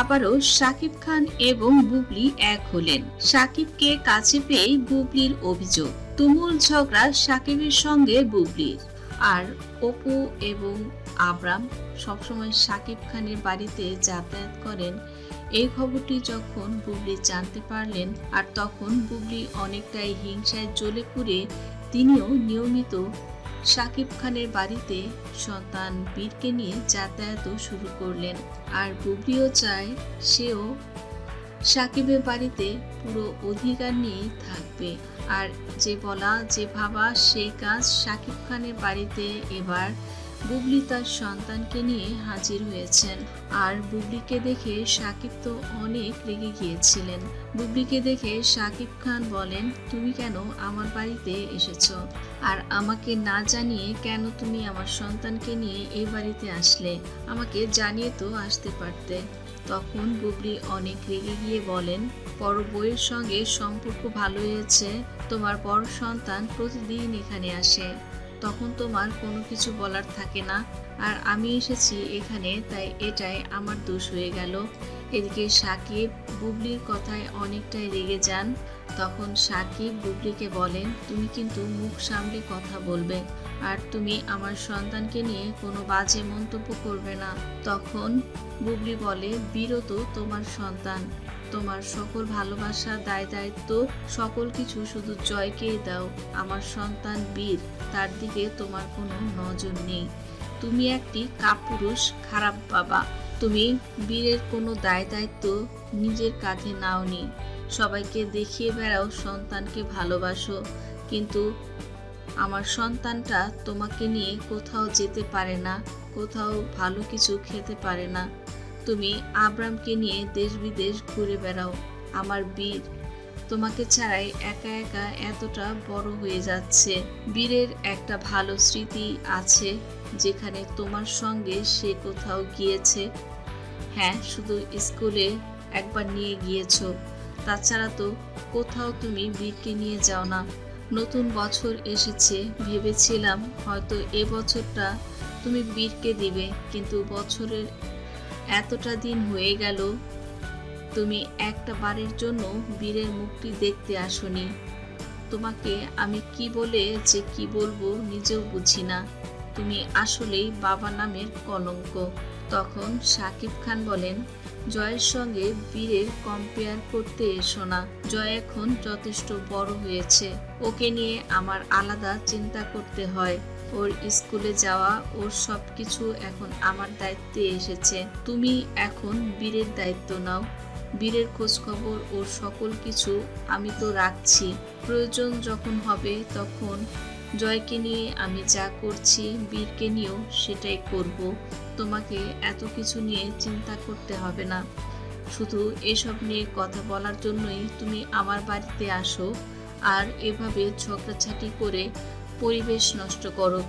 আবারও সাকিব খান এবং বুবলি এক হলেন। সাকিবকে কাছে পেয়ে বুবলির অভিযোগ, তুমুল ঝগড়া সাকিবের সঙ্গে বুবলির। আর অপু এবং আবরাম সবসময় সাকিব খানের বাড়িতে যাতায়াত করেন। এই খবরটি যখন বুবলি জানতে পারলেন, আর তখন বুবলি অনেকটাই হিংসায় জ্বলে পুড়ে, তিনিও নিয়মিত সাকিব খানের বাড়িতে সন্তান বীরকে নিয়ে যাতায়াতও শুরু করলেন। আর বুবলিও চায় সেও সাকিবের বাড়িতে পুরো অধিকার নিয়ে থাকবে। আর যে বলা, যে ভাবা, সেই কাজ সাকিব খানের বাড়িতে এবার বুবলি তার সন্তানকে নিয়ে হাজির হয়েছেন। আর বুবলিকে দেখে সাকিব তো অনেক রেগে গিয়েছিলেন। বুবলিকে দেখে সাকিব খান বলেন, তুমি কেন আমার বাড়িতে এসেছ? আর আমাকে না জানিয়ে কেন তুমি আমার সন্তানকে নিয়ে এই বাড়িতে আসলে? আমাকে জানিয়ে তো আসতে পারতে। তখন বুবলি অনেক রেগে গিয়ে বলেন বড় বইয়ের সঙ্গে সম্পর্ক ভালো হয়েছে, তোমার বড় সন্তান প্রতিদিন এখানে আসে। তখন তোমার কোনো কিছু বলার থাকে না। আর আমি এসেছি এখানে, তাই এটাই আমার দোষ হয়ে গেল। এদিকে সাকিব বুবলির কথায় অনেকটাই রেগে যান। তখন সাকিব বুবলিকে বলেন, তুমি কিন্তু মুখ সামলে কথা বলবে, আর তুমি আমার সন্তানকে নিয়ে কোনো বাজে মন্তব্য করবে না। তখন বুবলি বলে, বিরত তোমার সন্তান। তোমার সকল ভালোবাসা, দায় দায়িত্ব, সকল কিছু শুধু জয়কে দাও। আমার সন্তান বীর, তার দিকে তোমার কোনো নজর নেই। তুমি একটি কাপুরুষ, খারাপ বাবা। তুমি বীরের কোনো দায় দায়িত্ব নিজের কাঁধে নাওনি। সবাইকে দেখিয়ে বেড়াও, সন্তানকে ভালোবাসো। কিন্তু আমার সন্তানটা তোমাকে নিয়ে কোথাও যেতে পারে না, কোথাও ভালো কিছু খেতে পারে না। তুমি আব্রামকে নিয়ে দেশ বিদেশ ঘুরে বেড়াও। আমার বীর, তোমাকে ছাড়াই একা একা এতটা বড় হয়ে যাচ্ছে। বীরের একটা ভালো স্মৃতি আছে যেখানে তোমার সঙ্গে সে কোথাও গিয়েছে। হ্যাঁ শুধু স্কুলে একবার নিয়ে গিয়েছো। তাছাড়া তো কোথাও তুমি বীরকে নিয়ে যাও না। নতুন বছর এসেছে, ভেবেছিলাম হয়তো এ বছরটা তুমি বীরকে দিবে, কিন্তু বছরের এতটা দিন হয়ে গেল, তুমি একটা বারের জন্য বীরের মুখটি দেখতে আসনি। তোমাকে আমি কি বলে যে কি বলব নিজেও বুঝি না। তুমি আসলেই বাবা নামের কলঙ্ক। তখন সাকিব খান বলেন, জয়ের সঙ্গে বীরের কম্পেয়ার করতে এসো না। জয় এখন যথেষ্ট বড় হয়েছে। ওকে নিয়ে আমার আলাদা চিন্তা করতে হয়। ওর স্কুলে যাওয়া, ওর সব কিছু এখন আমার দায়িত্বে এসেছে। তুমি এখন বীরের দায়িত্ব নাও। বীরের খোঁজ খবর ওর সকল কিছু আমি তো রাখছি। প্রয়োজন যখন হবে তখন জয়কে নিয়ে আমি যা করছি, বীরকে নিয়েও সেটাই করব। তোমাকে এত কিছু নিয়ে চিন্তা করতে হবে না। শুধু এসব নিয়ে কথা বলার জন্যই তুমি আমার বাড়িতে আসো। আর এভাবে ঝগড়াঝাটি করে পরিবেশ নষ্ট করো।